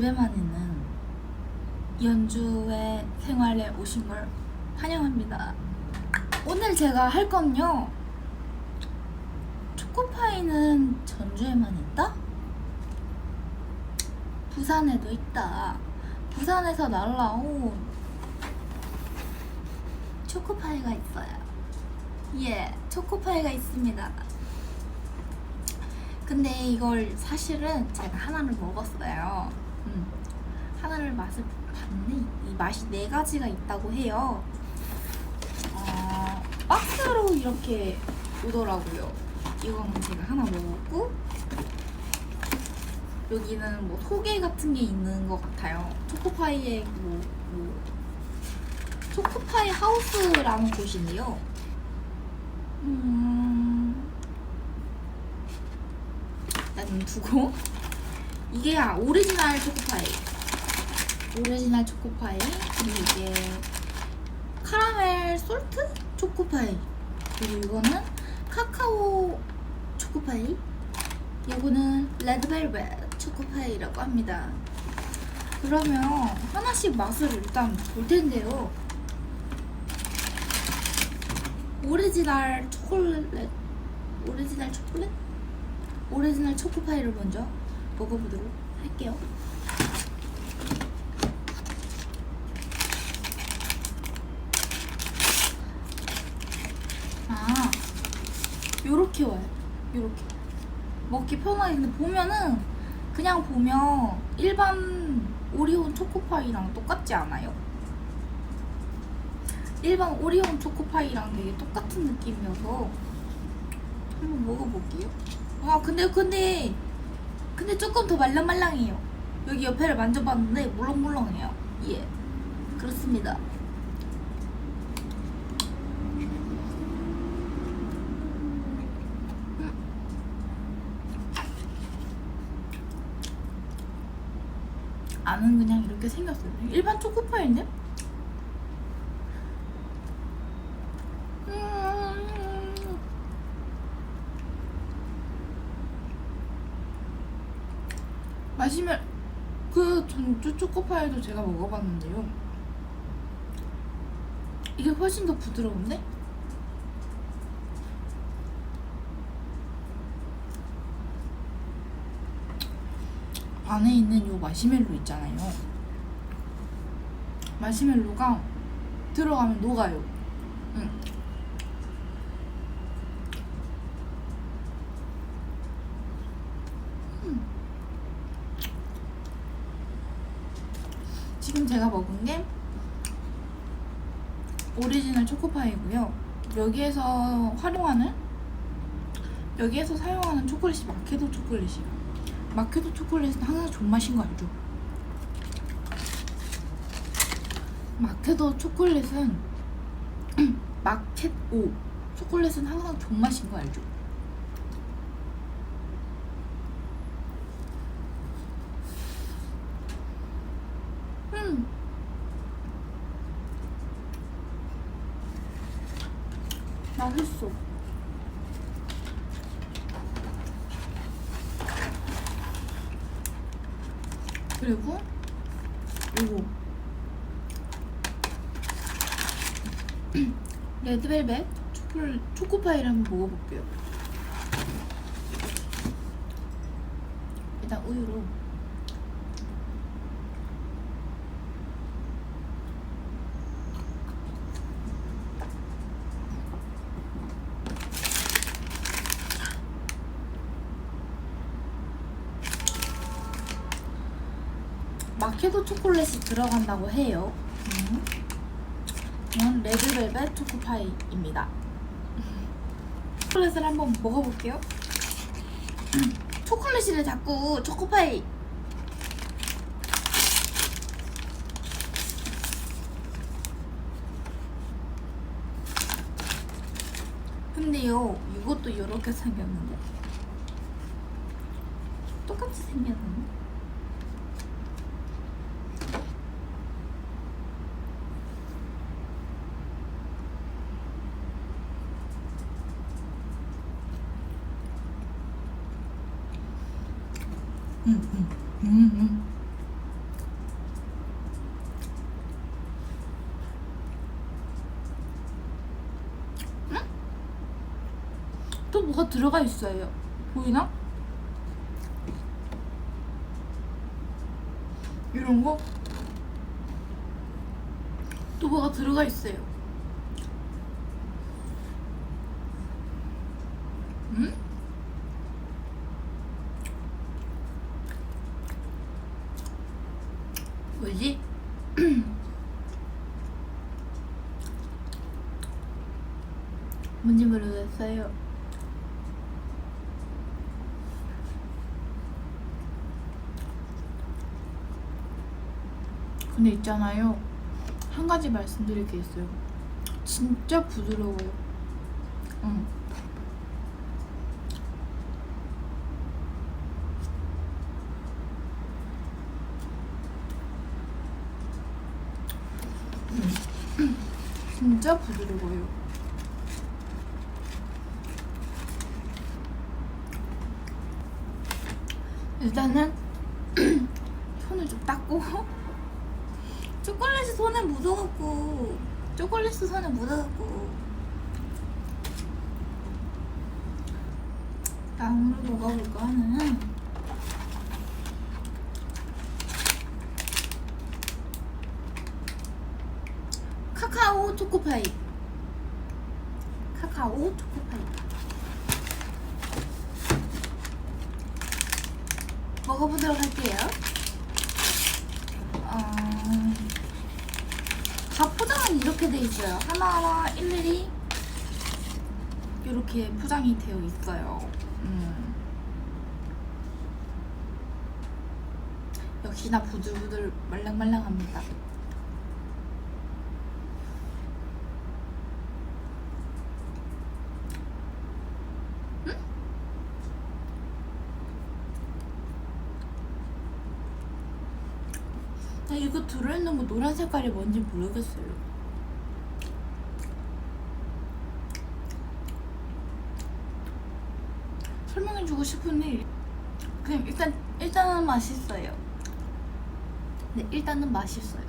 집에만 있는 연주의 생활에 오신 걸 환영합니다. 오늘 제가 할 건요. 초코파이는 전주에만 있다? 부산에도 있다. 부산에서 날라온 초코파이가 있어요. 예, 초코파이가 있습니다. 근데 이걸 사실은 제가 하나를 먹었어요. 음, 하나를 맛을 봤는데 이 맛이 네 가지가 있다고 해요. 어, 박스로 이렇게 오더라고요. 이거는 제가 하나 먹었고 여기는 뭐 소개 같은 게 있는 것 같아요. 초코파이의 뭐, 뭐 초코파이 하우스라는 곳인데요. 음, 일단 두고 이게 아, 오리지널 초코파이. 오리지널 초코파이 그리고 이게 카라멜 솔트 초코파이 그리고 이거는 카카오 초코파이 이거는 레드벨벳 초코파이라고 합니다. 그러면 하나씩 맛을 일단 볼 텐데요. 오리지널 초콜릿 오리지널 초콜릿 오리지널 초코파이를 먼저 먹어보도록 할게요. 아, 요렇게 와요. 요렇게. 먹기 편하게. 근데 보면은, 그냥 보면 일반 오리온 초코파이랑 똑같지 않아요? 일반 오리온 초코파이랑 되게 똑같은 느낌이어서 한번 먹어볼게요. 아, 근데, 근데, 근데 조금 더 말랑말랑해요. 여기 옆에를 만져봤는데 물렁물렁해요. 예. 그렇습니다. 안은 그냥 이렇게 생겼어요. 일반 초코파이인데? 음. 마시멜 그 전주 초코파이도 제가 먹어봤는데요. 이게 훨씬 더 부드러운데? 안에 있는 요 마시멜로 있잖아요. 마시멜로가 들어가면 녹아요. 응. 지금 제가 먹은 게 오리지널 초코파이고요. 여기에서 활용하는 여기에서 사용하는 초콜릿이 마케도 초콜릿이에요. 마케도 초콜릿은 항상 존맛인 거 알죠? 마케도 초콜릿은 마켓 오 초콜릿은 항상 존맛인 거 알죠? 음. 맛있어. 그리고 요거 레드벨벳 초콜, 초코파이를 한번 먹어볼게요. 일단 우유로 마케도 초콜릿이 들어간다고 해요. 음. 이건 레드벨벳 초코파이입니다. 초콜릿을 한번 먹어볼게요. 초콜릿이래 자꾸 초코파이. 근데요, 이것도 이렇게 생겼는데 똑같이 생겼는데. 또 뭐가 들어가 있어요. 보이나? 이런 거? 또 뭐가 들어가 있어요. 응? 음? 있잖아요. 한 가지 말씀드릴 게 있어요. 진짜 부드러워요. 응. 음. 진짜 부드러워요. 일단은 손을 좀 닦고 초콜릿이 손에 묻어갖고 초콜릿이 손에 묻어갖고. 다음으로 먹어볼 거는 카카오 초코파이. 카카오 초코파이. 먹어보도록 할게요. 어... 각 포장은 이렇게 돼 있어요. 하나하나 일일이 이렇게 포장이 되어 있어요. 음. 역시나 부들부들 말랑말랑합니다. 나 이거 들어있는 거 노란 색깔이 뭔지 모르겠어요. 설명해주고 싶으니 그냥 일단 일단은 맛있어요. 네, 일단은 맛있어요.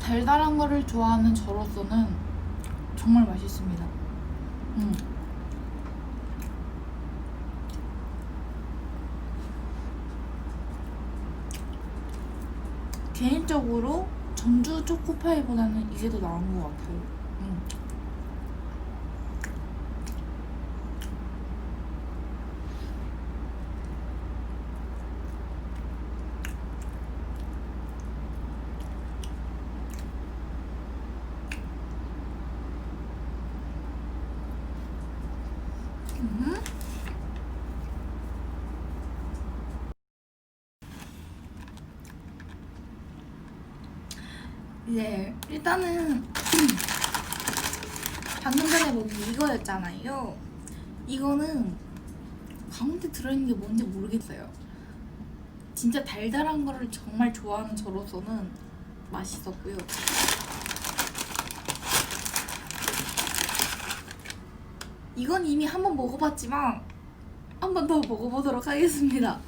달달한 거를 좋아하는 저로서는 정말 맛있습니다. 음. 개인적으로 전주 초코파이보다는 이게 더 나은 것 같아요. 음. 음. 이제 일단은 방금 전에 먹은 게 이거였잖아요. 이거는 가운데 들어있는 게 뭔지 모르겠어요. 진짜 달달한 거를 정말 좋아하는 저로서는 맛있었고요. 이건 이미 한번 먹어봤지만 한 번 더 먹어보도록 하겠습니다.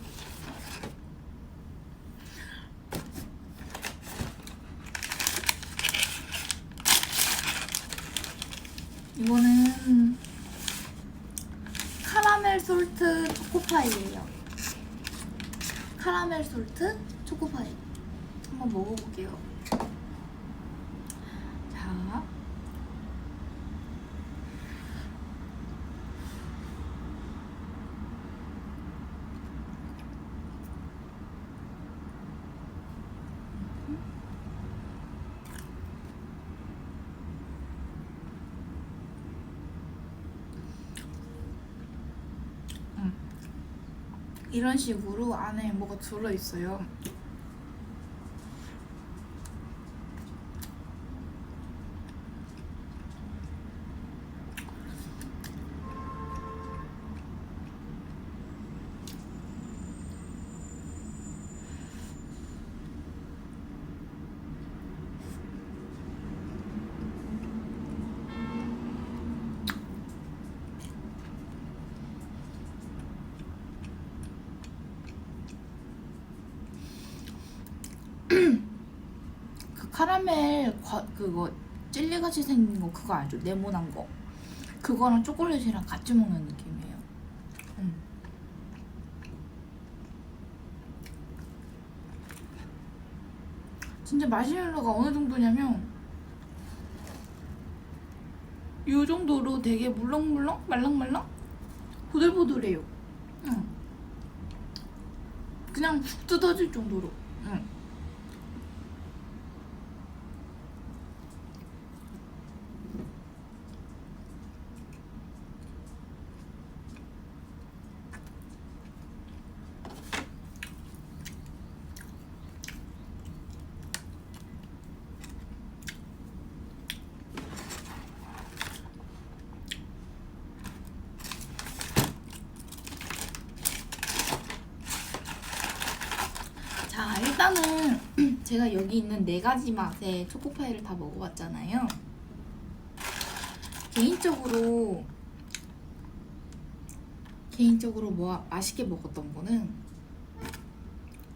이거는 카라멜 솔트 초코파이예요. 카라멜 솔트 초코파이. 한번 먹어볼게요. 자. 이런 식으로 안에 뭐가 들어있어요. 카라멜 과, 그거 젤리같이 생긴 거 그거 알죠? 네모난 거 그거랑 초콜릿이랑 같이 먹는 느낌이에요 음. 진짜 마시멜로가 어느 정도냐면 이 정도로 되게 물렁물렁 말랑말랑 보들보들해요 응. 그냥 훅 뜯어질 정도로 응. 자 일단은 제가 여기 있는 네 가지 맛의 초코파이를 다 먹어봤잖아요. 개인적으로 개인적으로 뭐 맛있게 먹었던 거는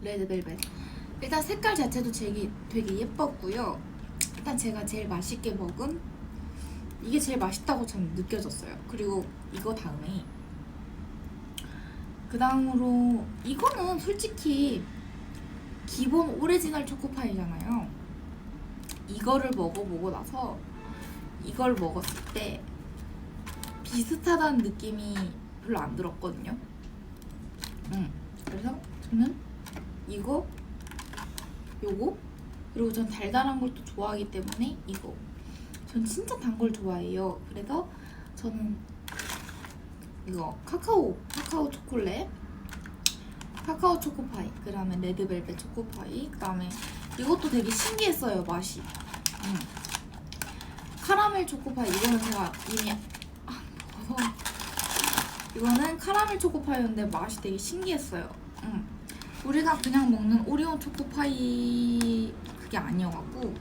레드벨벳. 일단 색깔 자체도 되게 되게 예뻤고요. 일단 제가 제일 맛있게 먹은 이게 제일 맛있다고 저는 느껴졌어요. 그리고 이거 다음에 그 다음으로 이거는 솔직히 기본 오리지널 초코파이잖아요. 이거를 먹어보고 나서 이걸 먹었을 때 비슷하다는 느낌이 별로 안 들었거든요. 음, 그래서 저는 이거, 요거, 그리고 전 달달한 걸 또 좋아하기 때문에 이거. 전 진짜 단 걸 좋아해요. 그래서 저는 이거 카카오, 카카오 초콜릿 카카오 초코파이, 그 다음에 레드벨벳 초코파이, 그 다음에 이것도 되게 신기했어요, 맛이. 음. 카라멜 초코파이, 이거는 제가 이미 아, 먹어서 이거는 카라멜 초코파이였는데 맛이 되게 신기했어요. 음. 우리가 그냥 먹는 오리온 초코파이 그게 아니어갖고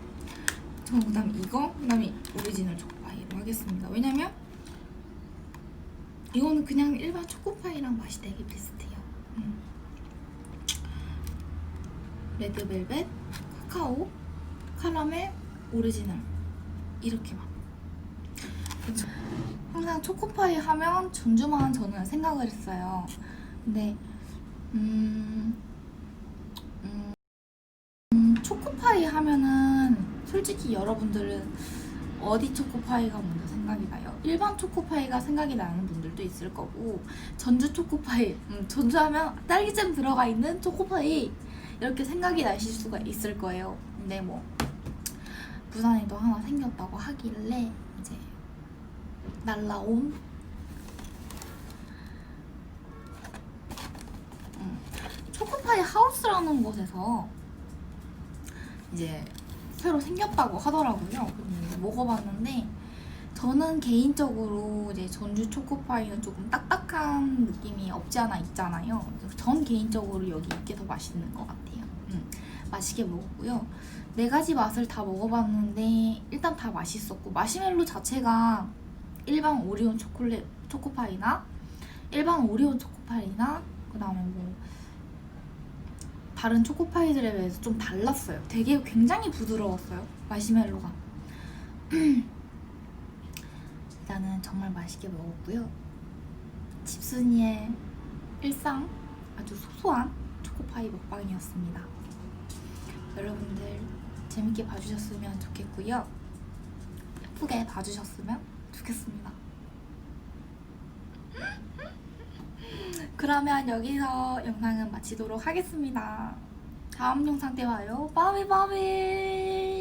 저는 그 다음에 이거, 그 다음에 오리지널 초코파이로 하겠습니다. 왜냐면 이거는 그냥 일반 초코파이랑 맛이 되게 비슷해요. 음. 레드벨벳, 카카오, 카라멜, 오리지널 이렇게만. 항상 초코파이 하면 전주만 저는 생각을 했어요. 근데 음, 음, 음, 초코파이 하면은 솔직히 여러분들은 어디 초코파이가 먼저 생각이 나요? 일반 초코파이가 생각이 나는 분들도 있을 거고 전주 초코파이, 음, 전주하면 딸기잼 들어가 있는 초코파이 이렇게 생각이 나실 수가 있을 거예요. 근데 뭐 부산에도 하나 생겼다고 하길래 이제 날라온 음, 초코파이 하우스라는 곳에서 이제 새로 생겼다고 하더라고요. 그래서 먹어봤는데 저는 개인적으로 이제 전주 초코파이는 조금 딱딱한 느낌이 없지 않아 있잖아요. 전 개인적으로 여기 이게 더 맛있는 것 같아요. 음, 맛있게 먹었고요. 네 가지 맛을 다 먹어봤는데 일단 다 맛있었고 마시멜로 자체가 일반 오리온 초콜릿 초코파이나 일반 오리온 초코파이나 그 다음에 뭐 다른 초코파이들에 비해서 좀 달랐어요. 되게 굉장히 부드러웠어요. 마시멜로가. 일단은 정말 맛있게 먹었고요. 집순이의 일상 아주 소소한 초코파이 먹방이었습니다. 여러분들 재밌게 봐주셨으면 좋겠고요. 예쁘게 봐주셨으면 좋겠습니다. 그러면 여기서 영상은 마치도록 하겠습니다. 다음 영상 때 봐요. 바이바이.